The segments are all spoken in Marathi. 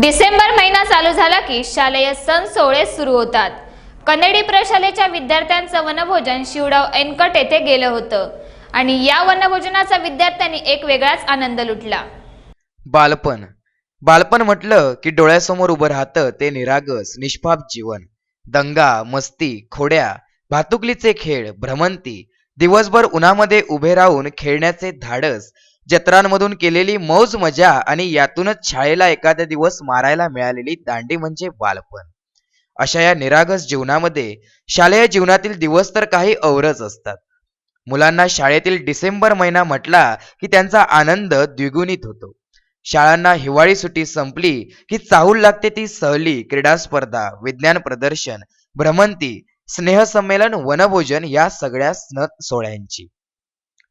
डिसेंबर महिना चालू झाला की शालेय सण सोहळे सुरू होतात. कन्नडी प्रशालेच्या विद्यार्थ्यांचं वनभोजन शिवडाव एनकट येथे गेलं होतं. आणि या वनभोजनाचा विद्यार्थ्यांनी एक वेगळाच आनंद लुटला. बालपण. बालपण म्हटलं की डोळ्यासमोर उभं राहतं ते निरागस निष्पाप जीवन. दंगा मस्ती खोड्या भातुकलीचे खेळ भ्रमंती दिवसभर उन्हामध्ये उभे राहून खेळण्याचे धाडस जत्रांमधून केलेली मौज मजा आणि यातूनच शाळेला एखादा दिवस मारायला मिळालेली दांडी म्हणजे बालपण. अशा या निरागस जीवनामध्ये शालेय जीवनातील दिवस तर काही औरच असतात. मुलांना शाळेतील डिसेंबर महिना म्हटला की त्यांचा आनंद द्विगुणित होतो. शाळांना हिवाळी सुट्टी संपली की चाहूल लागते ती सहली क्रीडा स्पर्धा विज्ञान प्रदर्शन भ्रमंती स्नेहसंमेलन वनभोजन या सगळ्या सण सोहळ्यांची.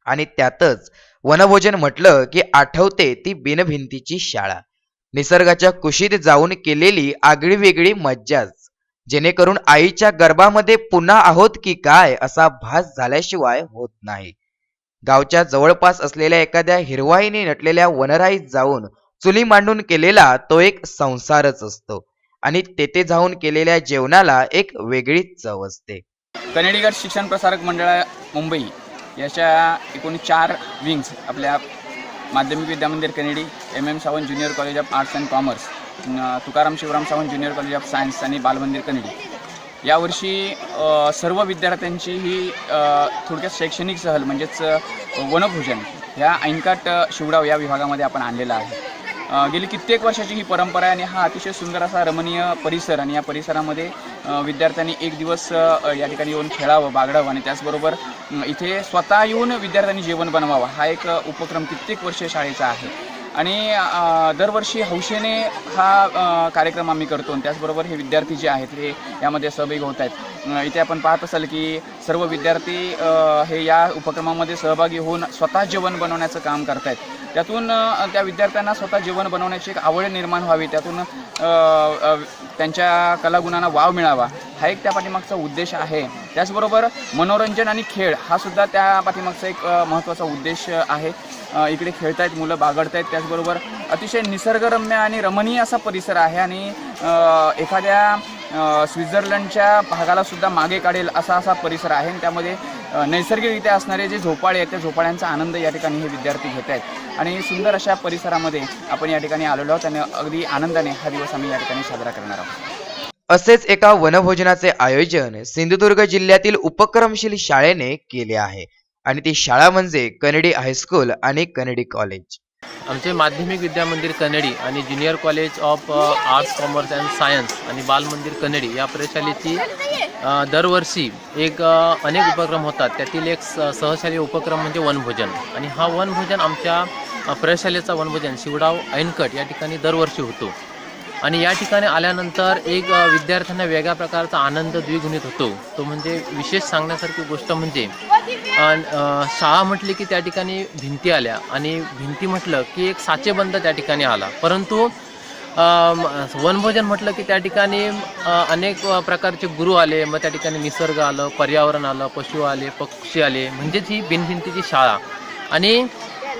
आणि त्यातच वनभोजन म्हटलं की आठवते ती बिनभिंतीची शाळा. निसर्गाच्या कुशीत जाऊन केलेली आगळी वेगळी मज्जाच. जेणेकरून आईच्या गर्भामध्ये पुन्हा आहोत की काय असा भास झाल्याशिवाय होत नाही. गावच्या जवळपास असलेल्या एखाद्या हिरवाईने नटलेल्या वनराईत जाऊन चुली मांडून केलेला तो एक संसारच असतो आणि तेथे जाऊन केलेल्या जेवणाला एक वेगळीच चव असते. कनेडीगड शिक्षण प्रसारक मंडळ मुंबई. याच्या एकूण चार विंग्स आपल्या माध्यमिक विद्यामंदिर Kanedi M M Sawant junior college of arts and commerce Tukaram Shivram Sawant junior college of science आणि बालमंदिर कनेडी. यावर्षी सर्व विद्यार्थ्यांची ही थोडक्यात शैक्षणिक सहल म्हणजेच वनभोजन ह्या ऐनकाट शिवडाव या विभागामध्ये आपण आणलेला आहे. गेली कित्येक वर्षाची ही परंपरा आहे आणि हा अतिशय सुंदर असा रमणीय परिसर आणि या परिसरामध्ये विद्यार्थ्यांनी एक दिवस या ठिकाणी येऊन खेळावं बागडावं आणि त्याचबरोबर इथे स्वतः येऊन विद्यार्थ्यांनी जेवण बनवावं हा एक उपक्रम कित्येक वर्ष शाळेचा आहे. आणि दरवर्षी हौशेने हा कार्यक्रम आम्ही करतो आणि त्याचबरोबर हे विद्यार्थी जे आहेत हे यामध्ये सहभागी होत आहेत. इथे आपण पाहत असाल की सर्व विद्यार्थी हे या उपक्रमामध्ये सहभागी होऊन स्वतः जेवण बनवण्याचं काम करत आहेत त्यातून त्या विद्यार्थ्यांना स्वतः जेवण बनवण्याची एक आवड निर्माण व्हावी. त्यातून त्यांच्या कलागुणांना वाव मिळावा. हा एक त्या पाठीमागचा उद्देश आहे. त्याचबरोबर मनोरंजन आणि खेळ हा सुद्धा त्या पाठीमागचा एक महत्त्वाचा उद्देश आहे. इकडे इकडे खेळतायत मुलं बागडतायत. त्याचबरोबर अतिशय निसर्गरम्य आणि रमणीय असा परिसर आहे आणि एखाद्या स्वित्झर्लंडच्या भागाला सुद्धा मागे काढेल असा असा परिसर आहे. आणि त्यामध्ये नैसर्गिकरित्या असणारे जे झोपाळे आहेत त्या झोपाळ्यांचा आनंद या ठिकाणी हे विद्यार्थी घेत आहेत आणि सुंदर अशा परिसरामध्ये आपण या ठिकाणी आलेलो आहोत आणि अगदी आनंदाने हा दिवस आम्ही या ठिकाणी साजरा करणार आहोत. असेच एका वनभोजनाचे आयोजन सिंधुदुर्ग जिल्ह्यातील उपक्रमशील शाळेने केले आहे. आणि ती शाळा म्हणजे कनेडी हायस्कूल आणि कनेडी कॉलेज आमचे माध्यमिक विद्या मंदिर कनेडी आणि junior college of arts commerce and science आणि बालमंदिर कनेडी या प्रशालेची uh, दरवर्षी एक uh, अनेक उपक्रम होतात. त्यातील एक सहशाली उपक्रम म्हणजे वनभोजन. आणि हा वनभोजन आमच्या अ, प्रशालेचा वनभोजन शिवडाव ऐनकट या ठिकाणी दरवर्षी होतो. आणि या ठिकाणी आल्यानंतर एक विद्यार्थ्यांना वेगळ्या प्रकारचा आनंद द्विगुणित होतो. तो म्हणजे विशेष सांगण्यासारखी गोष्ट म्हणजे शाळा म्हटली की त्या ठिकाणी भिंती आल्या आणि भिंती म्हटलं की एक साचेबंद त्या ठिकाणी आला. परंतु वनभोजन म्हटलं की त्या ठिकाणी अनेक प्रकारचे गुरु आले. मग त्या ठिकाणी निसर्ग आलं पर्यावरण आलं पशु आले पक्षी आले. म्हणजेच ही बिनभिंतीची शाळा. आणि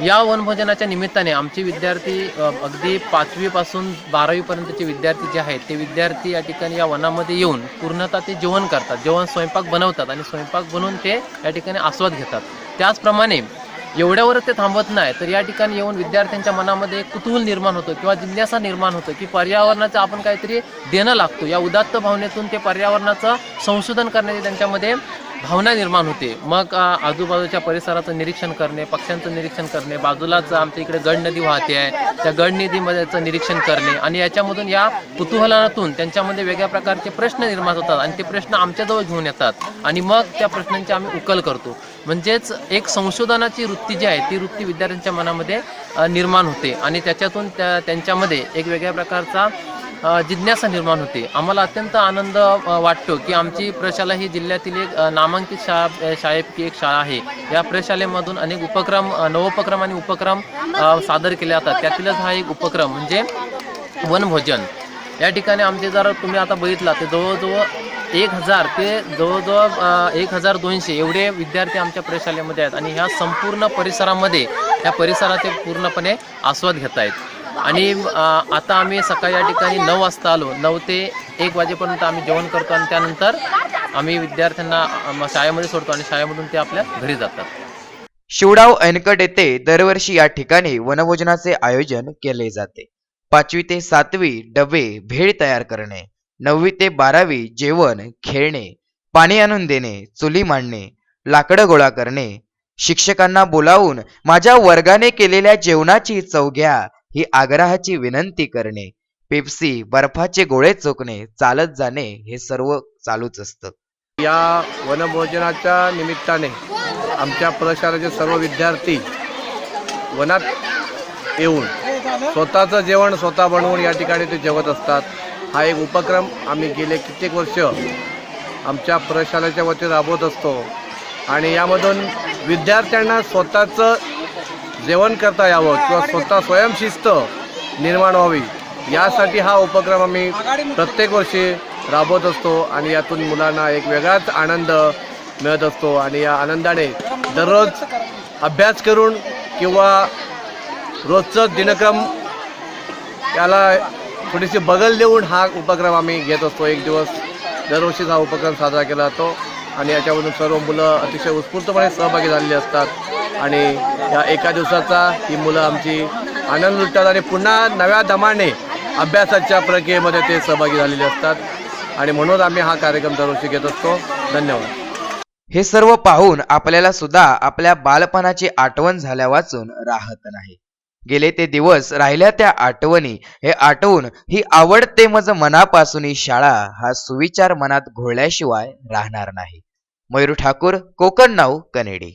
या वनभोजनाच्या निमित्ताने आमचे विद्यार्थी अगदी पाचवीपासून बारावीपर्यंतचे विद्यार्थी जे आहेत ते विद्यार्थी या ठिकाणी या वनामध्ये येऊन पूर्णतः ते जेवण करतात. जेवण स्वयंपाक बनवतात आणि स्वयंपाक बनवून ते या ठिकाणी आस्वाद घेतात. त्याचप्रमाणे एवढ्यावर ते थांबत नाही तर या ठिकाणी येऊन विद्यार्थ्यांच्या मनामध्ये कुतूहल निर्माण होतो किंवा जिज्ञासा निर्माण होतो की पर्यावरणाचं आपण काहीतरी देणं लागतो. या उदात्त भावनेतून ते पर्यावरणाचं संशोधन करण्याची त्यांच्यामध्ये भावना निर्माण होते. मग आजूबाजूच्या परिसराचं निरीक्षण करणे पक्ष्यांचं निरीक्षण करणे बाजूलाच आमच्या इकडे गड नदी वाहते आहे. त्या गड नदीमध्येचं निरीक्षण करणे आणि याच्यामधून या कुतूहलातून त्यांच्यामध्ये वेगळ्या प्रकारचे प्रश्न निर्माण होतात आणि ते प्रश्न आमच्याजवळ घेऊन येतात आणि मग त्या प्रश्नांची आम्ही उकल करतो. म्हणजेच एक संशोधनाची वृत्ती जी आहे ती वृत्ती विद्यार्थ्यांच्या मनामध्ये निर्माण होते आणि त्याच्यातून त्या त्यांच्यामध्ये एक वेगळ्या प्रकारचा जिज्ञासा निर्माण होते. आम्हाला अत्यंत आनंद वाटतो की आमची प्रशाला ही जिल्ह्यातील एक नामांकित शाळा शाळेपैकी एक शाळा आहे. या प्रशालेमधून अनेक उपक्रम नवोपक्रम आणि उपक्रम सादर केले जातात. त्यातीलच हा एक उपक्रम म्हणजे वनभोजन. या ठिकाणी आमचे जर तुम्ही आता बघितला ते जवळजवळ एक हजार ते जवळजवळ एक हजार दोनशे एवढे विद्यार्थी आमच्या प्रशालेमध्ये आहेत. आणि ह्या संपूर्ण परिसरामध्ये ह्या परिसराचे पूर्णपणे आस्वाद घेत आहेत आणि आता आम्ही सकाळी या ठिकाणी नऊ वाजता आलो. नऊ ते एक वाजेपर्यंत आम्ही जेवण करतो आणि त्यानंतर आम्ही विद्यार्थ्यांना शाळेमध्ये सोडतो आणि शाळेमधून ते आपल्या घरी जातात. शिवडाव ऐनकट येथे दरवर्षी या ठिकाणी वनभोजनाचे आयोजन केले जाते. पाचवी ते सातवी डबे भेळ तयार करणे. नववी ते बारावी जेवण खेळणे. पाणी आणून देणे चुली मांडणे. लाकडं गोळा करणे. शिक्षकांना बोलावून माझ्या वर्गाने केलेल्या जेवणाची चव घ्या. ही आग्रहाची विनंती करणे पेप्सी बर्फाचे गोळे चोखणे चालत जाणे हे सर्व चालूच असतं. या वनभोजनाच्या निमित्ताने आमच्या प्रशालेचे सर्व विद्यार्थी वनात येऊन स्वतःचं जेवण स्वतः बनवून या ठिकाणी ते जेवत असतात. हा एक उपक्रम आम्ही गेले कित्येक वर्ष आमच्या प्रशालेच्या वतीने राबवत असतो. आणि यामधून विद्यार्थ्यांना स्वतःचं जेवण करता यावं किंवा स्वतः स्वयंशिस्त निर्माण व्हावी यासाठी हा उपक्रम आम्ही प्रत्येक वर्षी राबवत असतो आणि यातून मुलांना एक वेगळाच आनंद मिळत असतो आणि या आनंदाने दररोज अभ्यास करून किंवा रोजचं दिनक्रम याला थोडीशी बगल देऊन हा उपक्रम आम्ही घेत असतो. एक दिवस दरवर्षीच हा उपक्रम साजरा केला जातो आणि याच्यामधून सर्व मुलं अतिशय उत्स्फूर्तपणे सहभागी झालेली असतात. आणि या एका दिवसाचा ही मुलं आमची आनंद लुटतात आणि पुन्हा नव्या दमाने अभ्यासाच्या प्रक्रियेमध्ये ते सहभागी झालेले असतात. आणि म्हणून आम्ही हा कार्यक्रम दरवर्षी घेत असतो. धन्यवाद. हे सर्व पाहून आपल्याला सुद्धा आपल्या बालपणाची आठवण झाल्या वाचून राहत नाही. गेले ते दिवस राहिल्या त्या आठवणी हे आठवून ही आवडते मज मनापासून ही शाळा हा सुविचार मनात घोळल्याशिवाय राहणार नाही. Mayur Thakur Kokan now Kennedy.